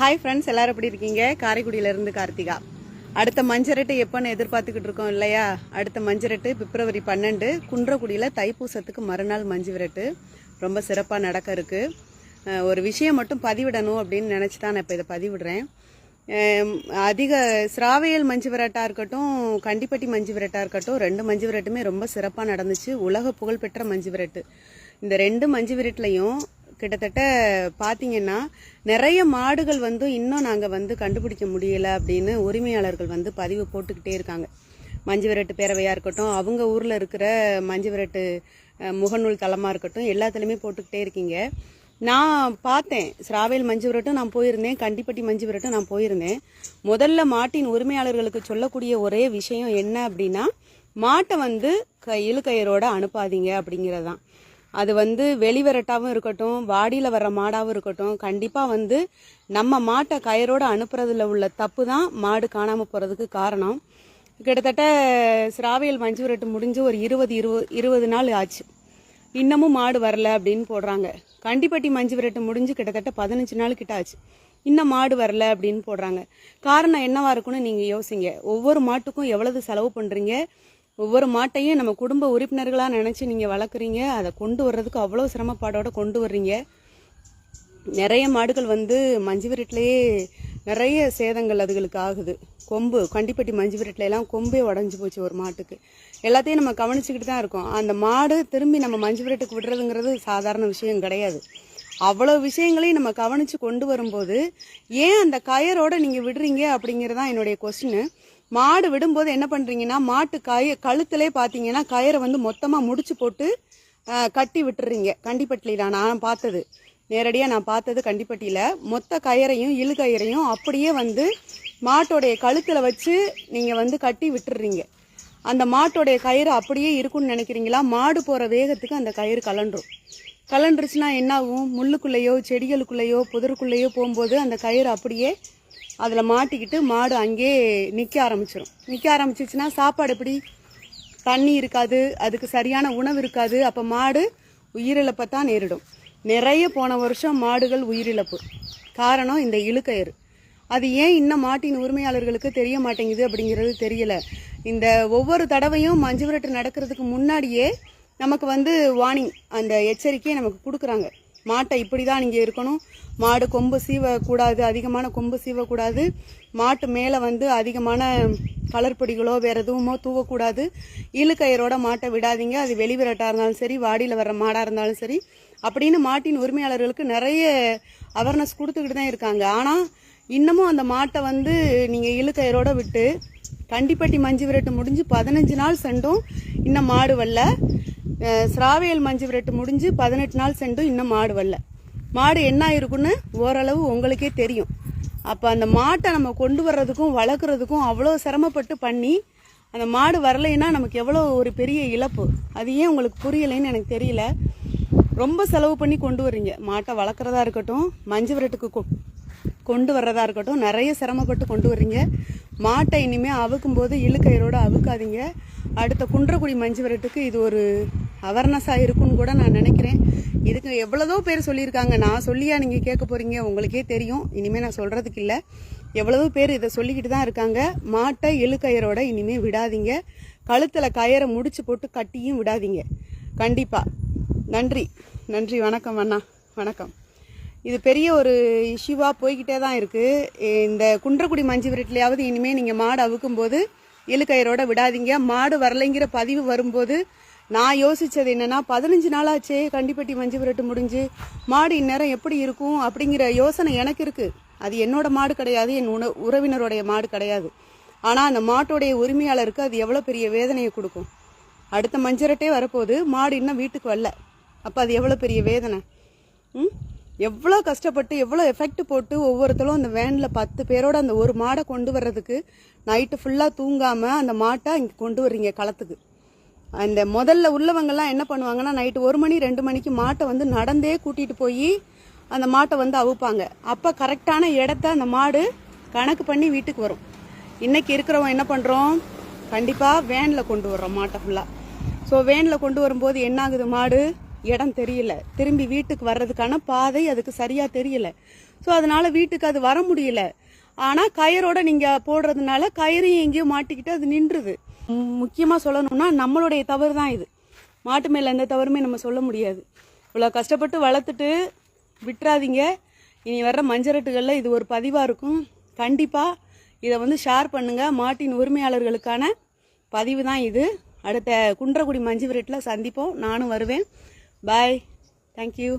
Hi friends எல்லாரும் எப்படி இருக்கீங்க? காரைக்குடியிலேருந்து கார்த்திகா. அடுத்த மஞ்சரட்டு எப்போன்னு எதிர்பார்த்துக்கிட்டு இருக்கோம் இல்லையா? அடுத்த மஞ்சரட்டு பிப்ரவரி பன்னெண்டு. குன்றக்குடியில் தைப்பூசத்துக்கு மறுநாள் மஞ்சு விரட்டு. ரொம்ப சிறப்பாக நடக்க இருக்குது ஒரு விஷயம் மட்டும் பதிவிடணும் அப்படின்னு நினச்சி தான் நான் இப்போ இதை பதிவிடுறேன். அதிக சிராவையல் மஞ்சு விரட்டாக இருக்கட்டும் கண்டிப்பட்டி மஞ்சு விரட்டாக இருக்கட்டும் ரெண்டு மஞ்சு விரட்டுமே ரொம்ப சிறப்பாக நடந்துச்சு. உலக புகழ்பெற்ற மஞ்சு விரட்டு. இந்த ரெண்டு மஞ்சு விரட்டுலையும் கிட்டத்தட்ட பார்த்தீங்கன்னா நிறைய மாடுகள் வந்து இன்னும் நாங்கள் வந்து கண்டுபிடிக்க முடியல அப்படின்னு உரிமையாளர்கள் வந்து பதிவு போட்டுக்கிட்டே இருக்காங்க. மஞ்சு விரட்டு பேரவையாக இருக்கட்டும் அவங்க ஊரில் இருக்கிற மஞ்சு விரட்டு முகநூல் தளமாக இருக்கட்டும் எல்லாத்துலேயுமே போட்டுக்கிட்டே இருக்கீங்க. நான் பார்த்தேன் சிராவேல் மஞ்சு விரட்டும் நான் போயிருந்தேன் கண்டிப்பட்டி மஞ்சு விரட்டும் நான் போயிருந்தேன். முதல்ல மாட்டின் உரிமையாளர்களுக்கு சொல்லக்கூடிய ஒரே விஷயம் என்ன அப்படின்னா மாட்டை வந்து க இழுக்கயிறோட அனுப்பாதீங்க அப்படிங்கிறது தான் அது வந்து வெளிவிரட்டாவும் இருக்கட்டும் வாடியில் வர மாடாகவும் இருக்கட்டும் கண்டிப்பாக வந்து நம்ம மாட்டை கயரோடு அனுப்புறதுல உள்ள தப்பு தான் மாடு காணாமல் போகிறதுக்கு காரணம். கிட்டத்தட்ட சிராவியல் மஞ்சு விரட்டு முடிஞ்சு ஒரு இருபது இருபது இருபது நாள் ஆச்சு. இன்னமும் மாடு வரல அப்படின்னு போடுறாங்க. கண்டிப்பட்டி மஞ்சு விரட்டு முடிஞ்சு கிட்டத்தட்ட பதினஞ்சு நாள் கிட்ட ஆச்சு. இன்னும் மாடு வரல அப்படின்னு போடுறாங்க. காரணம் என்னவா இருக்கும்னு நீங்கள் யோசிங்க. ஒவ்வொரு மாட்டுக்கும் எவ்வளவு செலவு பண்ணுறீங்க ஒவ்வொரு மாட்டையும் நம்ம குடும்ப உறுப்பினர்களாக நினச்சி நீங்கள் வளர்க்குறீங்க. அதை கொண்டு வர்றதுக்கு அவ்வளோ சிரமப்பாடோடு கொண்டு வர்றீங்க. நிறைய மாடுகள் வந்து மஞ்சு விரட்டிலேயே நிறைய சேதங்கள் அதுகளுக்கு ஆகுது. கொம்பு கண்டிப்பட்டி மஞ்சு விரட்டில கொம்பே உடஞ்சி போச்சு ஒரு மாட்டுக்கு. எல்லாத்தையும் நம்ம கவனிச்சுக்கிட்டு தான் இருக்கோம். அந்த மாடு திரும்பி நம்ம மஞ்சு விரட்டுக்கு விடுறதுங்கிறது சாதாரண விஷயம் கிடையாது. அவ்வளோ விஷயங்களையும் நம்ம கவனித்து கொண்டு வரும்போது ஏன் அந்த கயரோடு நீங்கள் விடுறீங்க அப்படிங்கறதுதான் என்னுடைய கொஸ்டின் மாடு விடும்போது என்ன பண்ணுறீங்கன்னா மாட்டு கய கழுத்திலே பார்த்தீங்கன்னா கயிறை வந்து மொத்தமாக முடிச்சு போட்டு கட்டி விட்டுறீங்க. கண்டிப்பட்டியில் நான் பார்த்தது. நேரடியாக நான் பார்த்தது கண்டிப்பட்டியில். மொத்த கயிறையும் இழு கயிறையும் அப்படியே வந்து மாட்டோடைய கழுத்தில் வச்சு நீங்கள் வந்து கட்டி விட்டுடுறீங்க அந்த மாட்டோடைய கயிறு அப்படியே இருக்கும்னு நினைக்கிறீங்களா? மாடு போகிற வேகத்துக்கு அந்த கயிறு கலண்டுரும் கலண்டுருச்சுன்னா என்னாகும்? முள்ளுக்குள்ளேயோ செடிகளுக்குள்ளேயோ புதருக்குள்ளேயோ போகும்போது அந்த கயிறு அப்படியே அதில் மாட்டிக்கிட்டு மாடு அங்கேயே நிற்க ஆரம்பிச்சிடும் நிற்க ஆரம்பிச்சிச்சுன்னா சாப்பாடு எப்படி? தண்ணி இருக்காது அதுக்கு சரியான உணவு இருக்காது. அப்போ மாடு உயிரிழப்பை தான் நேரிடும். நிறைய போன வருஷம் மாடுகள் உயிரிழப்பு. காரணம் இந்த இழுக்கயிறு. அது ஏன் இன்னும் மாட்டின் உரிமையாளர்களுக்கு தெரிய மாட்டேங்குது அப்படிங்கிறது தெரியல. இந்த ஒவ்வொரு தடவையும் மஞ்சு விரட்டு நடக்கிறதுக்கு முன்னாடியே நமக்கு வந்து வார்னிங் அந்த எச்சரிக்கையை நமக்கு கொடுக்குறாங்க. மாட்டை இப்படி தான் நீங்கள் இருக்கணும். மாடு கொம்பு சீவக்கூடாது அதிகமான கொம்பு சீவக்கூடாது. மாட்டு மேலே வந்து அதிகமான கலர் வேறு எதுவுமோ தூவக்கூடாது. இழுக்கயிரோட மாட்டை விடாதீங்க. அது வெளிவிரட்டாக இருந்தாலும் சரி வாடியில் வர்ற மாடாக இருந்தாலும் சரி. அப்படின்னு மாட்டின் உரிமையாளர்களுக்கு நிறைய அவேர்னஸ் கொடுத்துக்கிட்டு தான் இருக்காங்க. ஆனால் இன்னமும் அந்த மாட்டை வந்து நீங்கள் இழுக்கயிறோட விட்டு கண்டிப்பட்டி மஞ்சு விரட்டு முடிஞ்சு பதினஞ்சு நாள் செண்டும் இன்னும் மாடு வரல. சிராவியல் மஞ்சு விரட்டு முடிஞ்சு பதினெட்டு நாள் செண்டும் இன்னும் மாடு வரல. மாடு என்ன இருக்குன்னு ஓரளவு உங்களுக்கே தெரியும். அப்போ அந்த மாட்டை நம்ம கொண்டு வர்றதுக்கும் வளர்க்குறதுக்கும் அவ்வளோ சிரமப்பட்டு பண்ணி அந்த மாடு வரலைன்னா நமக்கு எவ்வளோ ஒரு பெரிய இழப்பு. அது ஏன் உங்களுக்கு புரியலைன்னு எனக்கு தெரியல. ரொம்ப செலவு பண்ணி கொண்டு வர்றீங்க. மாட்டை வளர்க்குறதா இருக்கட்டும் மஞ்சு விரட்டுக்கு கொ- கொண்டு வர்றதா இருக்கட்டும் நிறைய சிரமப்பட்டு கொண்டு வர்றீங்க. மாட்டை இனிமேல் அவுக்கும் போது அவுக்காதீங்க. அடுத்த குன்றக்குடி மஞ்சு விரட்டுக்கு இது ஒரு அவேர்னஸாக இருக்கும்னு கூட நான் நினைக்கிறேன். இதுக்கு எவ்வளவோ பேர் சொல்லியிருக்காங்க. நான் சொல்லியா நீங்கள் கேட்க போகிறீங்க உங்களுக்கே தெரியும். இனிமேல் நான் சொல்கிறதுக்கு இல்லை. எவ்வளவோ பேர் இதை சொல்லிக்கிட்டு தான் இருக்காங்க. மாட்டை இழுக்கயிறோட இனிமேல் விடாதீங்க. கழுத்தில் கயிறை முடிச்சு போட்டு கட்டியும் விடாதீங்க. கண்டிப்பாக நன்றி. நன்றி. வணக்கம் அண்ணா. வணக்கம். இது பெரிய ஒரு இஷ்யூவாக போய்கிட்டே தான் இருக்குது இந்த குன்றக்குடி மஞ்சு விரட்டிலையாவது இனிமேல் நீங்கள் மாடு அவுக்கும் போது இழுக்கயிறோட விடாதீங்க. மாடு வரலைங்கிற பதிவு வரும்போது நான் யோசித்தது என்னன்னா பதினஞ்சு நாளாச்சே கண்டிப்பட்டி மஞ்சு விரட்டு முடிஞ்சு மாடு இந்நேரம் எப்படி இருக்கும் அப்படிங்கிற யோசனை எனக்கு இருக்குது அது என்னோட மாடு கிடையாது என் உண உறவினருடைய மாடு கிடையாது. ஆனால் அந்த மாட்டோடைய உரிமையாளருக்கு அது எவ்வளோ பெரிய வேதனையை கொடுக்கும். அடுத்த மஞ்சரட்டே வரப்போகுது மாடு இன்னும் வீட்டுக்கு வரல. அப்போ அது எவ்வளோ பெரிய வேதனை? ம்? எவ்வளோ கஷ்டப்பட்டு எவ்வளோ எஃபெக்ட் போட்டு ஒவ்வொருத்தரும் அந்த வேனில் பத்து பேரோட அந்த ஒரு மாடை கொண்டு வர்றதுக்கு நைட்டு ஃபுல்லாக தூங்காமல் அந்த மாட்டை இங்கே கொண்டு வர்றீங்க களத்துக்கு. அந்த முதல்ல உள்ளவங்கெல்லாம் என்ன பண்ணுவாங்கன்னா நைட்டு ஒரு மணி ரெண்டு மணிக்கு மாட்டை வந்து நடந்தே கூட்டிகிட்டு போய் அந்த மாட்டை வந்து அவுப்பாங்க. அப்போ கரெக்டான இடத்த அந்த மாடு கணக்கு பண்ணி வீட்டுக்கு வரும். இன்னைக்கு இருக்கிறவங்க என்ன பண்ணுறோம் கண்டிப்பாக வேனில் கொண்டு வர்றோம் மாட்டை ஃபுல்லாக ஸோ வேனில் கொண்டு வரும்போது என்ன ஆகுது மாடு? இடம் தெரியல. திரும்பி வீட்டுக்கு வர்றதுக்கான பாதை அதுக்கு சரியாக தெரியல. ஸோ அதனால் வீட்டுக்கு அது வர முடியல. ஆனால் கயரோட நீங்கள் போடுறதுனால கயிறையும் எங்கேயோ மாட்டிக்கிட்டு அது நின்றுது. முக்கியமாக சொல்லணும்னா நம்மளுடைய தவறு தான் இது. மாட்டு மேலே எந்த தவறுமே நம்ம சொல்ல முடியாது. இவ்வளோ கஷ்டப்பட்டு வளர்த்துட்டு விட்டுறாதீங்க. இனி வர்ற மஞ்சரட்டுகளில் இது ஒரு பதிவாக இருக்கும். கண்டிப்பாக இதை வந்து ஷேர் பண்ணுங்கள் மாட்டின் உரிமையாளர்களுக்கான பதிவு தான் இது. அடுத்த குன்றக்குடி மஞ்சு விரட்டில் சந்திப்போம். நானும் வருவேன். Bye thank you